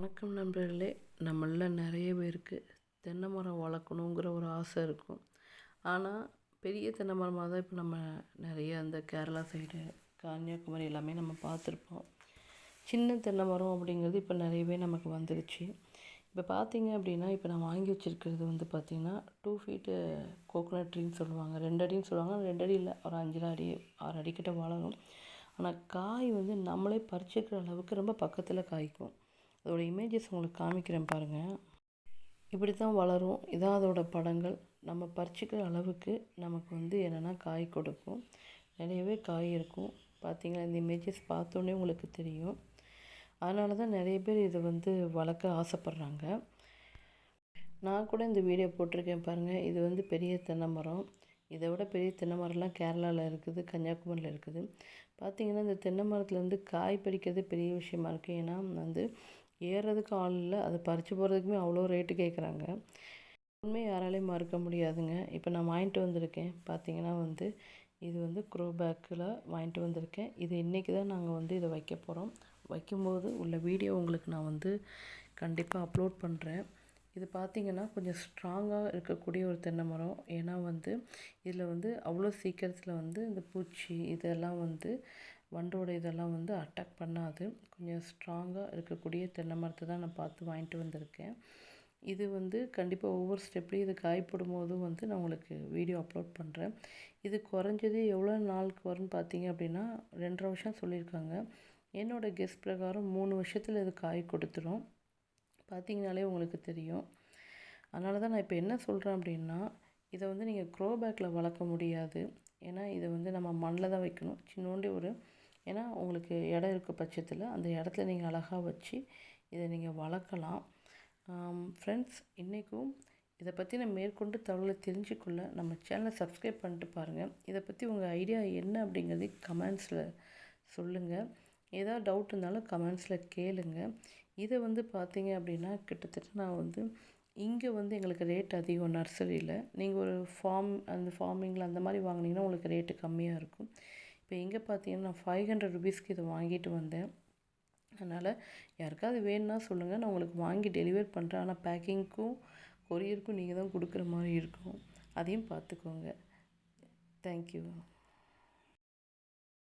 வணக்கம் நண்பர்களே நம்மள நிறைய பேருக்கு தென்னை மரம் வளர்க்கணுங்கிற ஒரு ஆசை இருக்கும். ஆனால் பெரிய தென்னை மரமாக தான் இப்போ நம்ம நிறைய அந்த கேரளா சைடு கன்னியாகுமரி எல்லாமே நம்ம பார்த்துருப்போம். சின்ன தென்னை மரம் அப்படிங்கிறது இப்போ நிறையவே நமக்கு வந்துருச்சு. இப்போ பார்த்தீங்க அப்படின்னா இப்போ நான் வாங்கி வச்சுருக்கிறது வந்து பார்த்திங்கன்னா டூ ஃபீட்டு கோகோனட் ட்ரீன்னு சொல்லுவாங்க. ரெண்டு அடின்னு சொல்லுவாங்க. ரெண்டு அடி இல்லை ஒரு அஞ்சரை அடி ஆறு அடிக்கிட்ட வளரும். ஆனால் காய் வந்து நம்மளே பறிச்சுக்கிற அளவுக்கு ரொம்ப பக்கத்தில் காய்க்கும். அதோட இமேஜஸ் உங்களுக்கு காமிக்கிறேன் பாருங்கள் இப்படி தான் வளரும். இதான் அதோட படங்கள். நம்ம பறிச்சிக்கிற அளவுக்கு நமக்கு வந்து என்னென்னா காய் கொடுக்கும். நிறையவே காய் இருக்கும். பார்த்தீங்கன்னா இந்த இமேஜஸ் பார்த்தோன்னே உங்களுக்கு தெரியும். அதனால தான் நிறைய பேர் இதை வந்து வளர்க்க ஆசைப்பட்றாங்க. நான் கூட இந்த வீடியோ போட்டிருக்கேன் பாருங்கள் இது வந்து பெரிய தென்னை மரம் இதை விட பெரிய தென்னை மரம்லாம் கேரளாவில் இருக்குது கன்னியாகுமரியில் இருக்குது. பார்த்திங்கன்னா இந்த தென்னை மரத்தில் வந்து காய் பறிக்கிறது பெரிய விஷயமா இருக்குது ஏன்னா வந்து ஏறுறதுக்கு ஆள் இல்லை. அதை பறித்து போகிறதுக்குமே அவ்வளோ ரேட்டு கேட்குறாங்க உண்மை யாராலையும் மறுக்க முடியாதுங்க. இப்போ நான் வாங்கிட்டு வந்திருக்கேன். பார்த்தீங்கன்னா வந்து இது வந்து க்ரோ பேக்கில் வாங்கிட்டு வந்திருக்கேன். இது இன்றைக்கி தான் நாங்கள் வந்து இதை வைக்க போகிறோம் வைக்கும்போது உள்ள வீடியோ உங்களுக்கு நான் வந்து கண்டிப்பாக அப்லோட் பண்ணுறேன் இது பார்த்திங்கன்னா கொஞ்சம் ஸ்ட்ராங்காக இருக்கக்கூடிய ஒரு தென்னை மரம். ஏன்னா வந்து இதில் வந்து அவ்வளோ சீக்கிரத்தில் வந்து இந்த பூச்சி இதெல்லாம் வந்து வண்டோட இதெல்லாம் வந்து அட்டாக் பண்ணாது. கொஞ்சம் ஸ்ட்ராங்காக இருக்கக்கூடிய தென்னை மரத்தை தான் நான் பார்த்து வாங்கிட்டு வந்திருக்கேன். இது வந்து கண்டிப்பாக ஒவ்வொரு ஸ்டெப்லேயும் இது காயப்படும் போதும் வந்து நான் உங்களுக்கு வீடியோ அப்லோட் பண்ணுறேன் இது குறைஞ்சது எவ்வளோ நாளுக்கு வரும்னு பார்த்தீங்க அப்படின்னா ரெண்டரை வருஷம் சொல்லியிருக்காங்க. என்னோடய கெஸ் பிரகாரம் மூணு வருஷத்தில் இது காய் கொடுத்துரும். பார்த்தீங்கனாலே உங்களுக்கு தெரியும். அதனால தான் நான் இப்போ என்ன சொல்கிறேன் அப்படின்னா இதை வந்து நீங்கள் க்ரோ பேக்கில் வளர்க்க முடியாது. ஏன்னா இதை வந்து நம்ம மண்ணில் தான் வைக்கணும். சின்னோண்டி ஒரு ஏன்னா உங்களுக்கு இடம் இருக்க பட்சத்தில் அந்த இடத்துல நீங்கள் அழகாக வச்சு இதை நீங்கள் வளர்க்கலாம். ஃப்ரெண்ட்ஸ் இன்றைக்கும் இதை பற்றி நான் மேற்கொண்டு தகவலை தெரிஞ்சுக்கொள்ள நம்ம சேனலை சப்ஸ்கிரைப் பண்ணிட்டு பாருங்கள் இதை பற்றி உங்கள் ஐடியா என்ன அப்படிங்கிறது கமெண்ட்ஸில் சொல்லுங்கள் ஏதாவது டவுட் இருந்தாலும் கமெண்ட்ஸில் கேளுங்க. இதை வந்து பார்த்தீங்க அப்படின்னா கிட்டத்தட்ட நான் வந்து இங்கே வந்து எங்களுக்கு ரேட் அதிகம் நர்சரியில் நீங்கள் ஒரு ஃபார்ம் அந்த ஃபார்மிங்கில் அந்த மாதிரி வாங்கினீங்கன்னா உங்களுக்கு ரேட்டு கம்மியாக இருக்கும். இப்போ எங்கே பார்த்தீங்கன்னா நான் ஃபைவ் ஹண்ட்ரட் ருபீஸ்க்கு இதை வாங்கிட்டு வந்தேன். அதனால் யாருக்காவது வேணும்னா சொல்லுங்கள் நான் உங்களுக்கு வாங்கி டெலிவர் பண்ணுறேன் ஆனால் பேக்கிங்க்கும் கொரியருக்கும் நீங்கள் தான் கொடுக்குற மாதிரி இருக்கும். அதையும் பார்த்துக்கோங்க. தேங்க்யூ